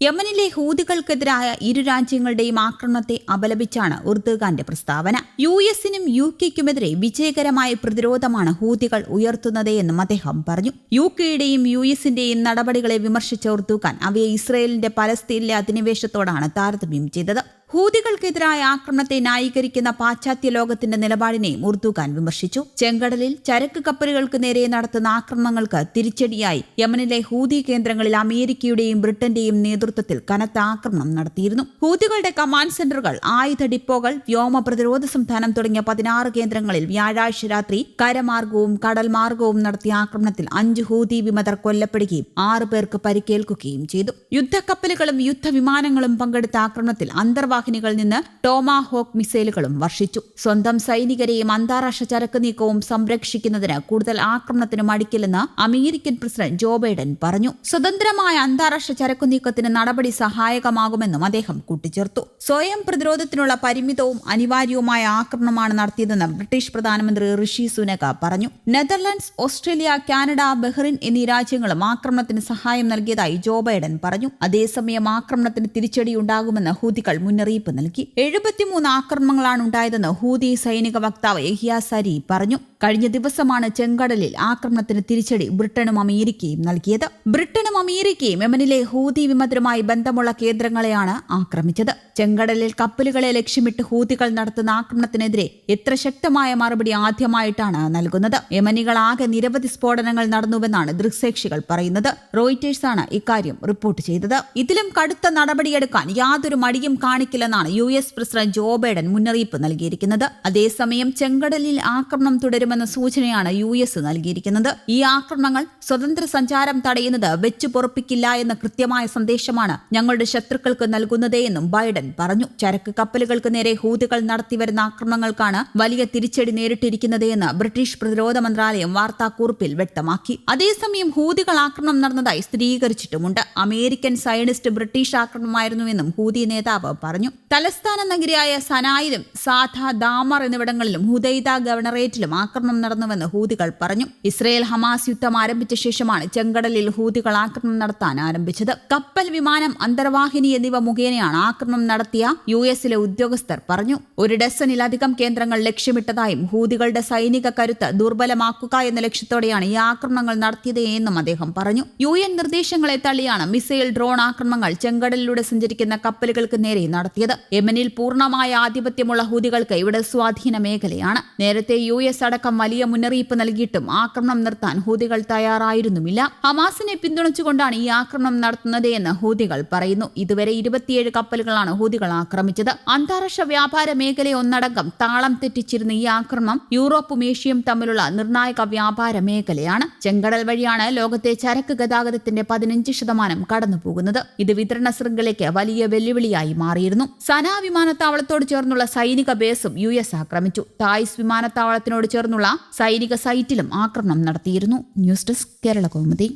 യമനിലെ ഹൂതികൾക്കെതിരായ ഇരു രാജ്യങ്ങളുടെയും ആക്രമണത്തെ അപലപിച്ചാണ് ഉർദുഖാന്റെ പ്രസ്താവന. യു എസിനും യു കെക്കുമെതിരെ വിജയകരമായ പ്രതിരോധമാണ് ഹൂതികൾ ഉയർത്തുന്നത് എന്നും അദ്ദേഹം പറഞ്ഞു. യു കെയുടെയും യു എസിന്റെയും നടപടികളെ വിമർശിച്ച ഉർദുഖാൻ അവയെ ഇസ്രയേലിന്റെ പലസ്തീനിലെ അധിനിവേശത്തോടാണ് താരതമ്യം ചെയ്തത്. ഹൂതികൾക്കെതിരായ ആക്രമണത്തെ ന്യായീകരിക്കുന്ന പാശ്ചാത്യ ലോകത്തിന്റെ നിലപാടിനെ ഉർദുഖാൻ വിമർശിച്ചു. ചെങ്കടലിൽ ചരക്ക് കപ്പലുകൾക്ക് നേരെ നടത്തുന്ന ആക്രമണങ്ങൾക്ക് തിരിച്ചടിയായി യമനിലെ ഹൂതി കേന്ദ്രങ്ങളിൽ അമേരിക്കയുടെയും ബ്രിട്ടന്റെയും നേതൃത്വത്തിൽ കനത്ത ആക്രമണം നടത്തിയിരുന്നു. ഹൂതികളുടെ കമാൻഡ് സെന്ററുകൾ ആയുധ ഡിപ്പോകൾ വ്യോമ പ്രതിരോധ സംവിധാനം തുടങ്ങിയ പതിനാറ് കേന്ദ്രങ്ങളിൽ വ്യാഴാഴ്ച രാത്രി കരമാർഗവും കടൽ മാർഗവും നടത്തിയ ആക്രമണത്തിൽ അഞ്ച് ഹൂതി വിമതർ കൊല്ലപ്പെടുകയും ആറ് പേർക്ക് പരിക്കേൽക്കുകയും ചെയ്തു. യുദ്ധക്കപ്പലുകളും യുദ്ധവിമാനങ്ങളും പങ്കെടുത്ത ആക്രമണത്തിൽ അന്തർവാഹിനികളിൽ നിന്ന് ടോമാഹോക്ക് മിസൈലുകളും വർഷിച്ചു. സ്വന്തം സൈനികരെയും അന്താരാഷ്ട്ര ചരക്ക് നീക്കവും സംരക്ഷിക്കുന്നതിന് കൂടുതൽ ആക്രമണത്തിന് മടിക്കില്ലെന്ന് അമേരിക്കൻ പ്രസിഡന്റ് ജോ ബൈഡൻ പറഞ്ഞു. സ്വതന്ത്രമായ അന്താരാഷ്ട്ര ചരക്കു നീക്കത്തിന് നടപടി സഹായകമാകുമെന്നും അദ്ദേഹം കൂട്ടിച്ചേർത്തു. സ്വയം പ്രതിരോധത്തിനുള്ള പരിമിതവും അനിവാര്യവുമായ ആക്രമണമാണ് നടത്തിയതെന്ന് ബ്രിട്ടീഷ് പ്രധാനമന്ത്രി ഋഷി സുനക പറഞ്ഞു. നെതർലൻഡ്സ് ഓസ്ട്രേലിയ കാനഡ ബഹ്റിൻ എന്നീ രാജ്യങ്ങളും ആക്രമണത്തിന് സഹായം നൽകിയതായി ജോ ബൈഡൻ പറഞ്ഞു. അതേസമയം ആക്രമണത്തിന് തിരിച്ചടിയുണ്ടാകുമെന്ന് ഹൂതികൾ മുന്നറിയിപ്പ് നൽകി. എഴുപത്തിമൂന്ന് ആക്രമണങ്ങളാണ് ഉണ്ടായതെന്ന് ഹൂതി സൈനിക വക്താവ് യഹിയ സരി പറഞ്ഞു. കഴിഞ്ഞ ദിവസമാണ് ചെങ്കടലിൽ ആക്രമണത്തിന് തിരിച്ചടി ബ്രിട്ടനും അമേരിക്കയും നൽകിയത്. ബ്രിട്ടനും അമേരിക്കയും യമനിലെ ഹൂതി വിമതരുമായി ബന്ധമുള്ള കേന്ദ്രങ്ങളെയാണ് ആക്രമിച്ചത്. ചെങ്കടലിൽ കപ്പലുകളെ ലക്ഷ്യമിട്ട് ഹൂതികൾ നടത്തുന്ന ആക്രമണത്തിനെതിരെ എത്ര ശക്തമായ മറുപടി ആദ്യമായിട്ടാണ് നൽകുന്നത്. യമനികളാകെ നിരവധി സ്ഫോടനങ്ങൾ നടന്നുവെന്നാണ് ദൃക്സാക്ഷികൾ പറയുന്നത്. റോയിറ്റേഴ്സാണ് ഇക്കാര്യം റിപ്പോർട്ട് ചെയ്തത്. ഇതിലും കടുത്ത നടപടിയെടുക്കാൻ യാതൊരു മടിയും കാണിക്കില്ലെന്നാണ് U S president Joe Biden മുന്നറിയിപ്പ് നൽകിയിരിക്കുന്നത്. അതേസമയം ചെങ്കടലിൽ ആക്രമണം തുടരുമെന്ന സൂചനയാണ് യു എസ് നൽകിയിരിക്കുന്നത്. ഈ ആക്രമണങ്ങൾ സ്വതന്ത്ര സഞ്ചാരം തടയുന്നത് വെച്ചു പൊറപ്പിക്കില്ല എന്ന കൃത്യമായ സന്ദേശമാണ് ഞങ്ങളുടെ ശത്രുക്കൾക്ക് നൽകുന്നതേയെന്നും ബൈഡൻ പറഞ്ഞു. ചരക്ക് കപ്പലുകൾക്ക് നേരെ ഹൂതികൾ നടത്തിവരുന്ന ആക്രമണങ്ങൾക്കാണ് വലിയ തിരിച്ചടി നേരിട്ടിരിക്കുന്നതെന്ന് ബ്രിട്ടീഷ് പ്രതിരോധ മന്ത്രാലയം വാർത്താക്കുറിപ്പിൽ വ്യക്തമാക്കി. അതേസമയം ഹൂതികൾ ആക്രമണം നടന്നതായി സ്ഥിരീകരിച്ചിട്ടുമുണ്ട്. അമേരിക്കൻ സയനിസ്റ്റ് ബ്രിട്ടീഷ് ആക്രമണമായിരുന്നുവെന്നും ഹൂതി നേതാവ് പറഞ്ഞു. തലസ്ഥാന നഗരിയായ സനായിലും സാധ ദാമർ എന്നിവിടങ്ങളിലും ഹുദൈദ ഗവർണറേറ്റിലും ആക്രമണം നടന്നുവെന്ന് ഹൂതികൾ പറഞ്ഞു. ഇസ്രയേൽ ഹമാസ് യുദ്ധം ആരംഭിച്ച ശേഷമാണ് ചെങ്കടലിൽ ഹൂതികൾ ആക്രമണം നടത്താൻ ആരംഭിച്ചത്. കപ്പൽ വിമാനം അന്തർവാഹിനി എന്നിവ മുഖേനയാണ് ആക്രമണം നടത്തിയ യു എസിലെ ഉദ്യോഗസ്ഥർ പറഞ്ഞു. ഒരു ഡസനിലധികം കേന്ദ്രങ്ങൾ ലക്ഷ്യമിട്ടതായും ഹൂതികളുടെ സൈനിക കരുത്ത് ദുർബലമാക്കുക എന്ന ലക്ഷ്യത്തോടെയാണ് ഈ ആക്രമണങ്ങൾ നടത്തിയത് എന്നും അദ്ദേഹം പറഞ്ഞു. യു എൻ നിർദ്ദേശങ്ങളെ തള്ളിയാണ് മിസൈൽ ഡ്രോൺ ആക്രമണങ്ങൾ ചെങ്കടലിലൂടെ സഞ്ചരിക്കുന്ന കപ്പലുകൾക്ക് നേരെ നടത്തിയത്. യമനിൽ പൂർണമായ ആധിപത്യമുള്ള ഹൂതികൾക്ക് ഇവിടെ സ്വാധീന മേഖലയാണ്. നേരത്തെ യു എസ് അടക്കം വലിയ മുന്നറിയിപ്പ് നൽകിയിട്ടും ആക്രമണം നിർത്താൻ ഹൂതികൾ തയ്യാറായിരുന്നുമില്ല. ഹമാസിനെ പിന്തുണച്ചുകൊണ്ടാണ് ഈ ആക്രമണം നടത്തുന്നത് എന്ന് ഹൂതികൾ പറയുന്നു. ഇതുവരെ ഇരുപത്തിയേഴ് കപ്പലുകളാണ് ഹൂതികൾ ആക്രമിച്ചത്. അന്താരാഷ്ട്ര വ്യാപാര മേഖലയെ ഒന്നടങ്കം താളം തെറ്റിച്ചിരുന്ന ഈ ആക്രമണം യൂറോപ്പും ഏഷ്യയും തമ്മിലുള്ള നിർണായക വ്യാപാര മേഖലയാണ്. ചെങ്കടൽ വഴിയാണ് ലോകത്തെ ചരക്ക് ഗതാഗതത്തിന്റെ പതിനഞ്ച് ശതമാനം കടന്നുപോകുന്നത്. ഇത് വിതരണ ശൃംഖലയ്ക്ക് വലിയ വെല്ലുവിളിയായി മാറിയിരുന്നു. സന വിമാനത്താവളത്തോട് ചേർന്നുള്ള സൈനിക ബേസും യു എസ് ആക്രമിച്ചു. തായ്സ് വിമാനത്താവളത്തിനോട് ചേർന്നുള്ള സൈനിക സൈറ്റിലും ആക്രമണം നടത്തിയിരുന്നു. News desk Kerala Kaumudi.